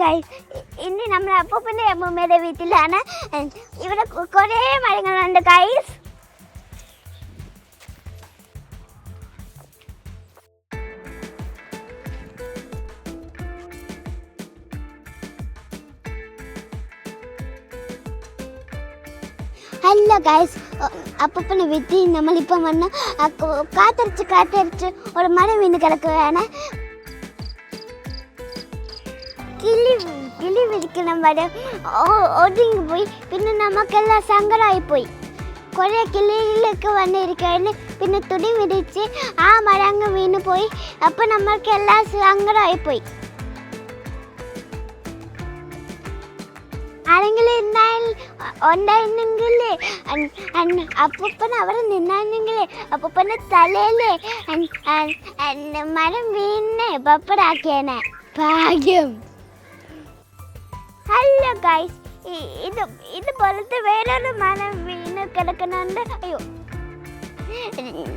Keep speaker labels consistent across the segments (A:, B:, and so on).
A: Guys ഇന്ന് നമ്മൾ അപ്പൂപ്പന്റെ അമ്മൂമ്മയുടെ വീട്ടിലാണ്. ഇവിടെ കുറേ മരങ്ങളുണ്ട് ഗൈസ് ഹലോ ഗൈസ് അപ്പൂപ്പന്റെ വീട്ടിൽ നമ്മളിപ്പം വന്ന് കാത്തരച്ച് കാത്തരച്ച് ഒരു മരം വീണ് കിടക്കുകയാണ്. കിളി കിളി വിളിക്കണം വരെ. ഒതുങ്ങി പോയി. പിന്നെ നമുക്കെല്ലാം സങ്കടമായി പോയി കുറേ കിളികളൊക്കെ വന്നിരിക്കുകയാണ് പിന്നെ തുണി വിരിച്ച് ആ മരങ്ങ് വീണ് പോയി. അപ്പം നമ്മൾക്കെല്ലാം സങ്കടമായിപ്പോയി. ആരെങ്കിലും ഉണ്ടായി ഉണ്ടായിരുന്നെങ്കിൽ അപ്പൂപ്പൻ അവിടെ നിന്നായിരുന്നെങ്കിൽ അപ്പൂപ്പന്റെ തലയിൽ മരം വീണ് പപ്പടാക്കിയേനെ ഭാഗ്യം. ഹലോ ഗൈസ് ഇത് ഇതുപോലത്തെ വേറൊരു മരം വീണ് കിടക്കുന്നുണ്ട്. അയ്യോ.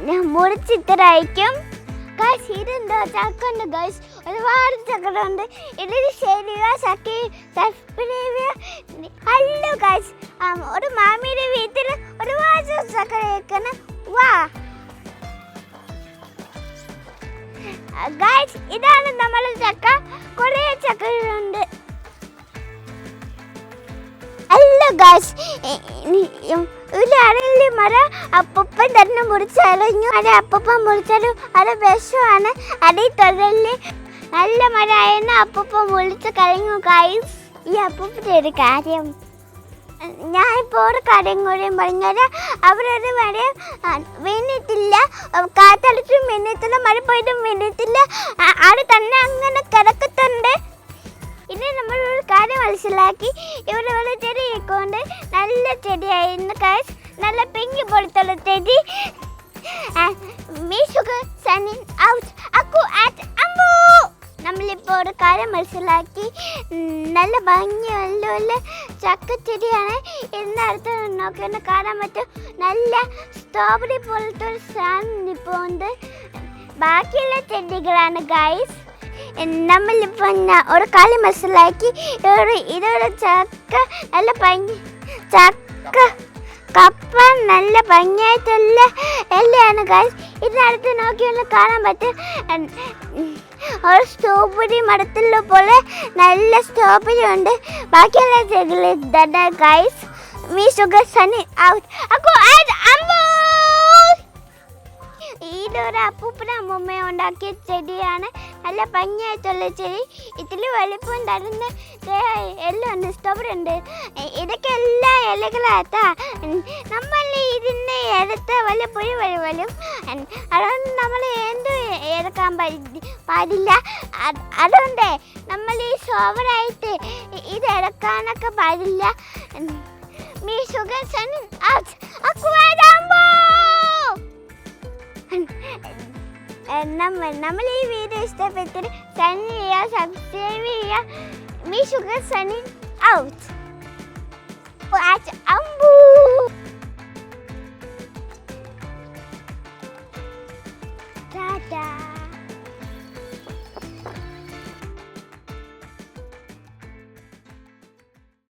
A: ഞാൻ മുറിച്ചിട്ടരായിരിക്കും ഗൈസ് ഇതെന്തോ? ചക്കുണ്ട് ഗൈസ് ഒരുപാട് ചക്കടുണ്ട് ഇതിൽ ശരിയ ഹലോ ഗൈസ് ഒരു മാമിയുടെ വീട്ടിൽ ഒരുപാട് ചക്കര വെക്കണം വാ. ഗൈസ് ഇതാണ് നമ്മൾ ചക്ക. കുറേ ചക്കകളുണ്ട്. അല്ല ഗായ്സ് അരളി മരം അപ്പൂപ്പൻ തന്നെ മുറിച്ചറിഞ്ഞു അത് അപ്പൻ മുറിച്ചാലും അത് വിഷമാണ്. ഈ തൊഴിലിൽ നല്ല മരമായെന്ന് അപ്പൂപ്പൻ മുറിച്ച് കഴിഞ്ഞു ഗായ്സ് ഈ അപ്പൂപ്പിന്റെ ഒരു കാര്യം. ഞാൻ ഇപ്പോൾ ഒരു കാര്യം കൂടി പറഞ്ഞത് അവരൊരു ആ, വീണിട്ടില്ല കാത്തടിച്ചും വീണിട്ടില്ല മഴ പോയിട്ടും വീണിട്ടില്ല അവിടെ തന്നെ അങ്ങനെ കിടക്കുന്നുണ്ട് ഇനി നമ്മൾ ഒരു കാര്യം മനസ്സിലാക്കി. ഇവിടെ ഉള്ള ചെടി കൊണ്ട് നല്ല ചെടിയായിരുന്നു കാശ് നല്ല പിങ്കി പോലത്തുള്ള ചെടി. ഔട്ട് നമ്മളിപ്പോൾ ഒരു കാര്യം മനസ്സിലാക്കി. നല്ല ഭംഗിയുള്ള ചക്കച്ചെടിയാണ് ഇന്നടുത്ത് നോക്കിയാണ് കാണാൻ പറ്റും. നല്ല സ്ട്രോബെറി പോലത്തെ ഒരു സാധനം ഇപ്പോൾ ഉണ്ട്. ബാക്കിയുള്ള ചെടികളാണ് ഗൈസ് നമ്മളിപ്പോൾ ഒരു കളി മനസ്സിലാക്കി. ഒരു ഇതൊരു ചക്ക നല്ല ഭംഗി ചക്ക കപ്പ നല്ല ഭംഗിയായിട്ടുള്ള എല്ലാം ഗൈസ് ഇതിനടുത്ത് നോക്കിയുള്ള കാണാൻ പറ്റും. ഒരു സ്ട്രോബെറി മരത്തിലുള്ള പോലെ നല്ല സ്ട്രോബെറി ഉണ്ട്. ബാക്കിയുള്ള ചെടികൾ ഗൈസ് മീ ഷുഗർ സണ്ണി ഇതൊരു അപ്പൂപ്പന അമ്മൂമ്മ ഉണ്ടാക്കിയ ചെടിയാണ്. നല്ല ഭംഗിയായിട്ടുള്ള ചെടി. ഇതിൽ വലിപ്പം തരുന്ന എല്ലാം ഉണ്ട് സ്ട്രോബെറി ഉണ്ട്. ഇതൊക്കെ എല്ലാ ഇലകളാട്ടാ നമ്മൾ ഇതിന്റെ എടുത്ത് വല്ല പുഴി വരും അതുകൊണ്ട് നമ്മൾ എന്തും എടുക്കാൻ പാടില്ല. അത് അതുകൊണ്ട് നമ്മൾ ഈ സോവറായിട്ട് ഇത് എടുക്കാനൊക്കെ പാടില്ല. മീ ഷുഗർ സൺ അക്കുവാടാമ്പോ നമ്മൾ നമ്മൾ ഈ വീഡിയോ ഇഷ്ടപ്പെട്ടിട്ട് സൺ ചെയ്യുക സബ്സ്ക്രൈബ് ചെയ്യുക മീ ഷുഗർ സണ്ണി ഔട്ട് അമ്പൂ